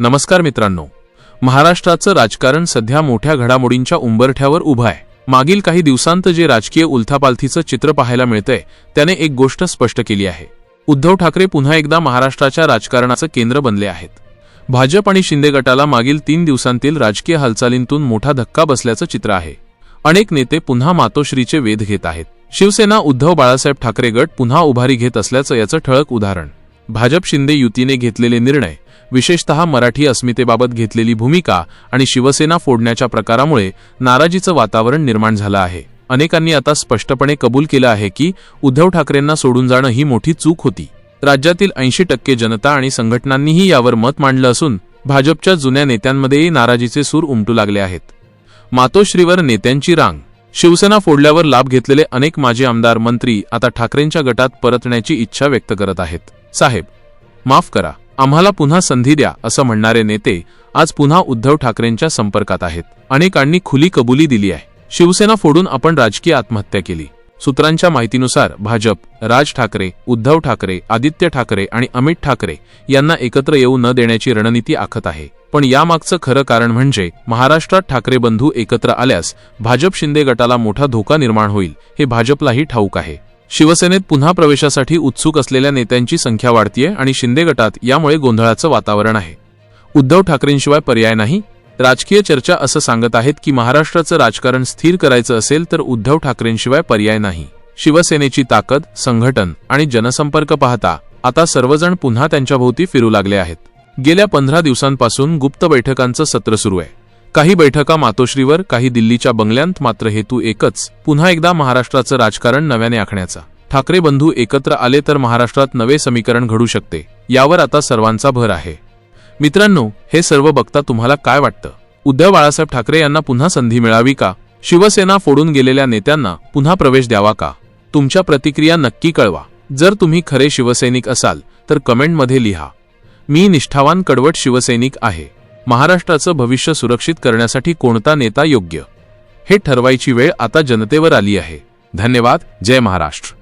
नमस्कार मित्रांनो. महाराष्ट्राचं राजकारण सध्या मोठ्या घडामोडींच्या उंबरठ्यावर उभं आहे. मागील काही दिवसांत जे राजकीय उलथापालथीचं चित्र पाहायला मिळतंय त्याने एक गोष्ट स्पष्ट केली आहे. उद्धव ठाकरे पुन्हा एकदा महाराष्ट्राच्या राजकारणाचं केंद्र बनले आहेत. भाजप आणि शिंदे गटाला मागील तीन दिवसांतील राजकीय हालचालींतून मोठा धक्का बसल्याचं चित्र आहे. अनेक नेते पुन्हा मातोश्रीचे वेध घेत आहेत. शिवसेना उद्धव बाळासाहेब ठाकरे गट पुन्हा उभारी घेत असल्याचं याचं ठळक उदाहरण. भाजप शिंदे युतीने घेतलेले निर्णय विशेषतः मराठी अस्मितेबाबत घेतलेली भूमिका आणि शिवसेना फोडण्याच्या प्रकारामुळे नाराजीचं वातावरण निर्माण झालं आहे. अनेकांनी आता स्पष्टपणे कबूल केलं आहे की उद्धव ठाकरेंना सोडून जाणं ही मोठी चूक होती. राज्यातील ऐंशी टक्के जनता आणि संघटनांनीही यावर मत मांडलं असून भाजपच्या जुन्या नेत्यांमध्येही नाराजीचे सूर उमटू लागले आहेत. मातोश्रीवर नेत्यांची रांग. शिवसेना फोडल्यावर लाभ घेतलेले अनेक माजी आमदार मंत्री आता ठाकरेंच्या गटात परतण्याची इच्छा व्यक्त करत आहेत. साहेब माफ करा. आम्हाला पुन्हा संधी द्या असं म्हणणारे नेते आज पुन्हा उद्धव ठाकरेंच्या संपर्कात आहेत. अनेकांनी खुली कबुली दिली आहे. शिवसेना फोडून आपण राजकीय आत्महत्या केली. सूत्रांच्या माहितीनुसार भाजप राज ठाकरे उद्धव ठाकरे आदित्य ठाकरे आणि अमित ठाकरे यांना एकत्र येऊ न देण्याची रणनीती आखत आहे. पण यामागचं खरं कारण म्हणजे महाराष्ट्रात ठाकरे बंधू एकत्र आल्यास भाजप शिंदे गटाला मोठा धोका निर्माण होईल हे भाजपलाही ठाऊक आहे. शिवसेनेत पुन्हा प्रवेशासाठी उत्सुक असलेल्या नेत्यांची संख्या वाढतीये आणि शिंदे गटात यामुळे गोंधळाचं वातावरण आहे. उद्धव ठाकरेंशिवाय पर्याय नाही. राजकीय चर्चा असं सांगत आहेत की महाराष्ट्राचं राजकारण स्थिर करायचं असेल तर उद्धव ठाकरेंशिवाय पर्याय नाही. शिवसेनेची ताकद संघटन आणि जनसंपर्क पाहता आता सर्वजण पुन्हा त्यांच्याभोवती फिरू लागले आहेत. गेल्या पंधरा दिवसांपासून गुप्त बैठकांचं सत्र सुरू आहे. काही बैठका मातोश्रीवर काही दिल्लीच्या बंगल्यांत मात्र हेतू एकच पुन्हा एकदा महाराष्ट्राचं राजकारण नव्याने आखण्याचा. ठाकरे बंधू एकत्र आले तर महाराष्ट्रात नवे समीकरण घडू शकते यावर आता सर्वांचा भर आहे. मित्रांनो हे सर्व बघता तुम्हाला काय वाटतं? उद्धव बाळासाहेब ठाकरे यांना पुन्हा संधी मिळावी का? शिवसेना फोडून गेलेल्या नेत्यांना पुन्हा प्रवेश द्यावा का? तुमच्या प्रतिक्रिया नक्की कळवा. जर तुम्ही खरे शिवसैनिक असाल तर कमेंटमध्ये लिहा. मी निष्ठावान कडवट शिवसैनिक आहे. महाराष्ट्राचं भविष्य सुरक्षित करण्यासाठी कोणता नेता योग्य? हे ठरवायची वेळ आता जनतेवर आली आहे. धन्यवाद. जय महाराष्ट्र.